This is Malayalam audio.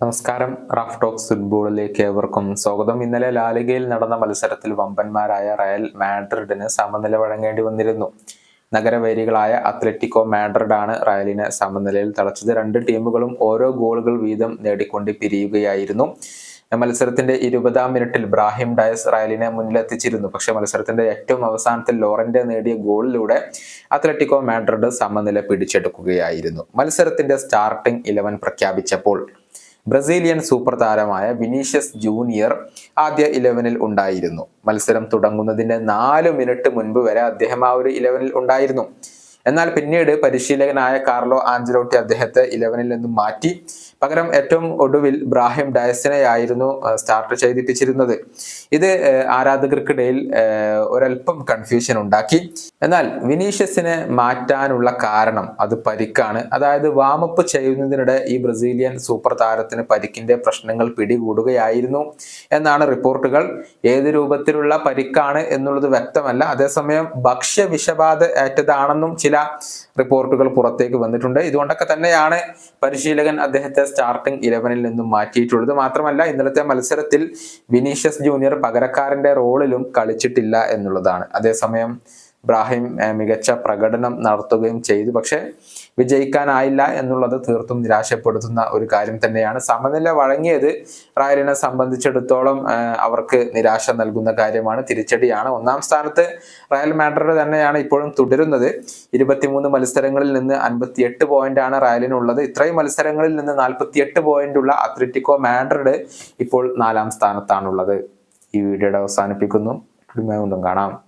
നമസ്കാരം. റാഫ് ടോക്സ് ഫുട്ബോളിലേക്ക് ഏവർക്കും സ്വാഗതം. ഇന്നലെ ലാലിഗയിൽ നടന്ന മത്സരത്തിൽ വമ്പന്മാരായ റയൽ മാഡ്രിഡിന് സമനില വഴങ്ങേണ്ടി വന്നിരുന്നു. നഗരവേരികളായ അത്ലറ്റിക്കോ മാഡ്രിഡ് ആണ് റയലിനെ സമനിലയിൽ തളച്ചത്. രണ്ട് ടീമുകളും ഓരോ ഗോളുകൾ വീതം നേടിക്കൊണ്ട് പിരിയുകയായിരുന്നു. മത്സരത്തിന്റെ ഇരുപതാം മിനിറ്റിൽ ബ്രാഹിം ഡയസ് റയലിനെ മുന്നിലെത്തിച്ചിരുന്നു. പക്ഷേ മത്സരത്തിന്റെ ഏറ്റവും അവസാനത്തിൽ ലോറന്റെ നേടിയ ഗോളിലൂടെ അത്ലറ്റിക്കോ മാഡ്രിഡ് സമനില പിടിച്ചെടുക്കുകയായിരുന്നു. മത്സരത്തിന്റെ സ്റ്റാർട്ടിംഗ് ഇലവൻ പ്രഖ്യാപിച്ചപ്പോൾ ബ്രസീലിയൻ സൂപ്പർ താരമായ വിനീഷ്യസ് ജൂനിയർ ആദ്യ ഇലവനിൽ ഉണ്ടായിരുന്നു. മത്സരം തുടങ്ങുന്നതിന് നാല് മിനിറ്റ് മുൻപ് വരെ അദ്ദേഹം ആ ഒരു ഇലവനിൽ ഉണ്ടായിരുന്നു. എന്നാൽ പിന്നീട് പരിശീലകനായ കാർലോ ആഞ്ചലോട്ടി അദ്ദേഹത്തെ ഇലവനിൽ നിന്നും മാറ്റി. പകരം ഏറ്റവും ഒടുവിൽ ബ്രാഹിം ഡയസിനെയായിരുന്നു സ്റ്റാർട്ട് ചെയ്തിപ്പിച്ചിരുന്നത്. ഇത് ആരാധകർക്കിടയിൽ ഒരല്പം കൺഫ്യൂഷൻ ഉണ്ടാക്കി. എന്നാൽ വിനീഷ്യസിനെ മാറ്റാനുള്ള കാരണം അത് പരിക്കാണ്. അതായത് വാമപ്പ് ചെയ്യുന്നതിനിടെ ഈ ബ്രസീലിയൻ സൂപ്പർ താരത്തിന് പരിക്കിന്റെ പ്രശ്നങ്ങൾ പിടികൂടുകയായിരുന്നു എന്നാണ് റിപ്പോർട്ടുകൾ. ഏത് രൂപത്തിലുള്ള പരിക്കാണ് എന്നുള്ളത് വ്യക്തമല്ല. അതേസമയം ഭക്ഷ്യ വിഷബാധ ഏറ്റതാണെന്നും ചില റിപ്പോർട്ടുകൾ പുറത്തേക്ക് വന്നിട്ടുണ്ട്. ഇതുകൊണ്ടൊക്കെ തന്നെയാണ് പരിശീലകൻ അദ്ദേഹത്തെ സ്റ്റാർട്ടിംഗ് ഇലവനിൽ നിന്നും മാറ്റിയിട്ടുള്ളത്. മാത്രമല്ല ഇന്നലത്തെ മത്സരത്തിൽ വിനീഷ്യസ് ജൂനിയർ പകരക്കാരന്റെ റോളിലും കളിച്ചിട്ടില്ല എന്നുള്ളതാണ്. അതേസമയം ബ്രാഹിം ഏഹ്, മികച്ച പ്രകടനം നടത്തുകയും ചെയ്തു. പക്ഷെ വിജയിക്കാനായില്ല എന്നുള്ളത് തീർത്തും നിരാശപ്പെടുത്തുന്ന ഒരു കാര്യം തന്നെയാണ്. സമനില വഴങ്ങിയത് റയലിനെ സംബന്ധിച്ചിടത്തോളം അവർക്ക് നിരാശ നൽകുന്ന കാര്യമാണ്. തിരിച്ചടിയാണ്. ഒന്നാം സ്ഥാനത്ത് റയൽ മാഡ്രിഡ് തന്നെയാണ് ഇപ്പോഴും തുടരുന്നത്. ഇരുപത്തിമൂന്ന് മത്സരങ്ങളിൽ നിന്ന് അൻപത്തിയെട്ട് ആണ് റയലിനുള്ളത്. ഇത്രയും മത്സരങ്ങളിൽ നിന്ന് നാൽപ്പത്തിയെട്ട് പോയിന്റ് ഉള്ള അത്ലറ്റിക്കോ മാഡ്രിഡ് ഇപ്പോൾ നാലാം സ്ഥാനത്താണുള്ളത്. ഈ വീഡിയോയുടെ അവസാനിപ്പിക്കുന്നു. വീണ്ടും കാണാം.